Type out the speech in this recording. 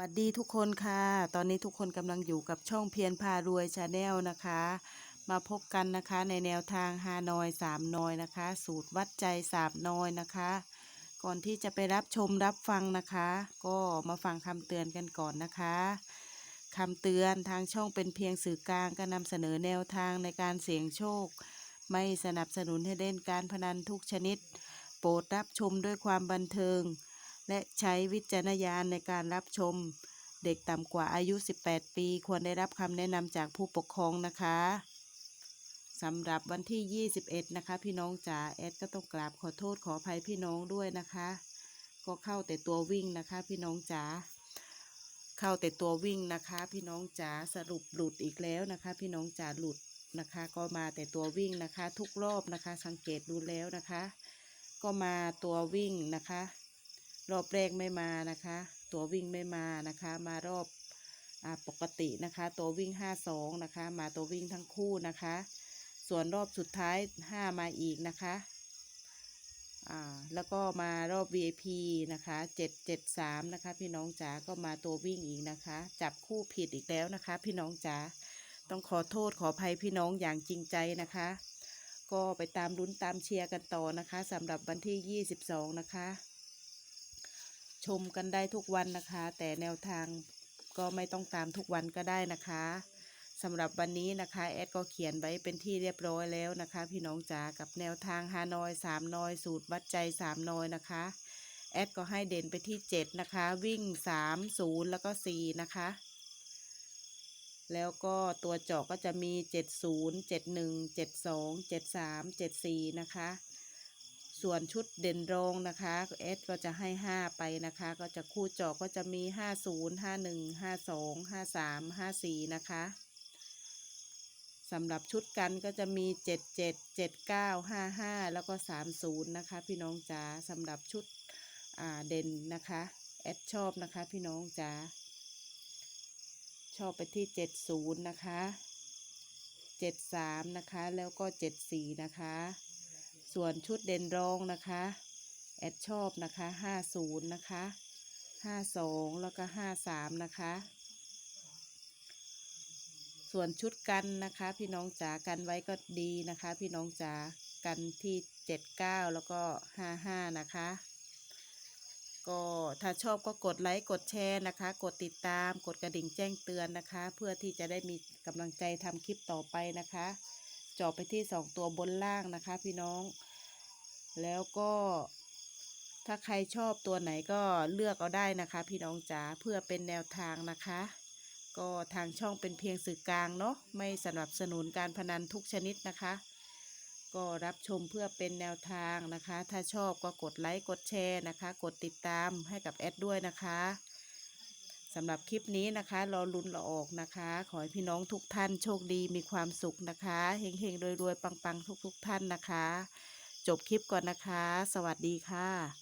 วัสดีทุกคนค่ะ ตอนนี้ทุกคนกำลังอยู่กับช่องเพียรพารวยชาแนลนะคะ มาพบกันนะคะในแนวทางฮานอยสามนอยนะคะ สูตรวัดใจสามนอยนะคะ ก่อนที่จะไปรับชมรับฟังนะคะ ก็มาฟังคำเตือนกันก่อนนะคะคำเตือนทางช่องเป็นเพียงสื่อกลางการนำเสนอแนวทางในการเสี่ยงโชค ไม่สนับสนุนให้เล่นการพนันทุกชนิด โปรดรับชมด้วยความบันเทิง และใช้วิจารณญาณในการรับชม เด็กต่ำกว่าอายุ 18 ปี ควรได้รับคำแนะนำจากผู้ปกครองนะคะสำหรับวันที่ 21 นะคะ พี่น้องจ๋าแอดก็ต้องกราบขอโทษขออภัยพี่น้องด้วยนะคะ ก็เข้าแต่ตัววิ่งนะคะ พี่น้องจ๋าเข้าแต่ตัววิ่งนะคะ พี่น้องจ๋าสรุปหลุดอีกแล้วนะคะ พี่น้องจ๋าหลุดนะคะ ก็มาแต่ตัววิ่งนะคะ ทุกรอบนะคะ สังเกตดูแล้วนะคะ ก็มาตัววิ่งนะคะ รอบแรกไม่มานะคะ ตัววิ่งไม่มานะคะ มารอบอปกตินะคะ ตัววิ่งห้าสองนะคะ มาตัววิ่งทั้งคู่นะคะ ส่วนรอบสุดท้ายห้ามาอีกนะคะแล้วก็มารอบ VIP นะคะเจ็ดเจ็ดสามนะคะ พี่น้องจ๋า ก็มาตัววิ่งอีกนะคะ จับคู่ผิดอีกแล้วนะคะ พี่น้องจ๋า ต้องขอโทษขออภัยพี่น้องอย่างจริงใจนะคะ ก็ไปตามลุ้นตามเชียร์กันต่อนะคะสำหรับวันที่ 22 นะคะ ชมกันได้ทุกวันนะคะ แต่แนวทางก็ไม่ต้องตามทุกวันก็ได้นะคะสำหรับวันนี้นะคะแอดก็เขียนไว้เป็นที่เรียบร้อยแล้วนะคะ พี่น้องจ๋ากับแนวทางฮานอยสามนอย สูตรวัดใจสามนอยนะคะแอดก็ให้เด่นไปที่เจ็ดนะคะ วิ่งสามศูนย์แล้วก็สี่นะคะ แล้วก็ตัวเจาะก็จะมีเจ็ดศูนย์เจ็ดหนึ่งเจ็ดสองเจ็ดสามเจ็ดสี่นะคะ ส่วนชุดเด่นรองนะคะเอสก็จะให้ห้าไปนะคะ ก็จะคู่จาะก็จะมีห้าศูนย์ห้าหนึ่งห้าสองห้าสามห้าสี่นะคะสำหรับชุดกันก็จะมีเจ็ดเจ็ดเจ็ดเก้าห้าห้าแล้วก็สามศูนย์นะคะ พี่น้องจ๋าสำหรับชุดเด่นนะคะแอดชอบนะคะ พี่น้องจ๋าชอบไปที่เจ็ดศูนย์นะคะเจ็ดสามนะคะ แล้วก็เจ็ดสี่นะคะ ส่วนชุดเด่นรองนะคะ แอดชอบนะคะห้าศูนย์นะคะห้าสองแล้วก็ห้าสามนะคะ ส่วนชุดกันนะคะ พี่น้องจ๋ากันไว้ก็ดีนะคะ พี่น้องจ๋ากันที่เจ็ดเก้าแล้วก็ห้าห้านะคะก็ถ้าชอบก็กดไลค์กดแชร์นะคะ กดติดตาม กดกระดิ่งแจ้งเตือนนะคะ เพื่อที่จะได้มีกำลังใจทำคลิปต่อไปนะคะ จาะไปที่สองตัวบนล่างนะคะพี่น้อง แล้วก็ถ้าใครชอบตัวไหนก็เลือกเอาได้นะคะ พี่น้องจ๋าเพื่อเป็นแนวทางนะคะ ก็ทางช่องเป็นเพียงสื่อกลางเนาะไม่สนับสนุนการพนันทุกชนิดนะคะ ก็รับชมเพื่อเป็นแนวทางนะคะ ถ้าชอบก็กดไลค์กดแชร์นะคะ กดติดตามให้กับแอดด้วยนะคะ สำหรับคลิปนี้นะคะ รอลุ้นรอออกนะคะ ขอให้พี่น้องทุกท่านโชคดีมีความสุขนะคะเฮงๆรวยๆปังๆ ทุกๆ ท่านนะคะ จบคลิปก่อนนะคะ สวัสดีค่ะ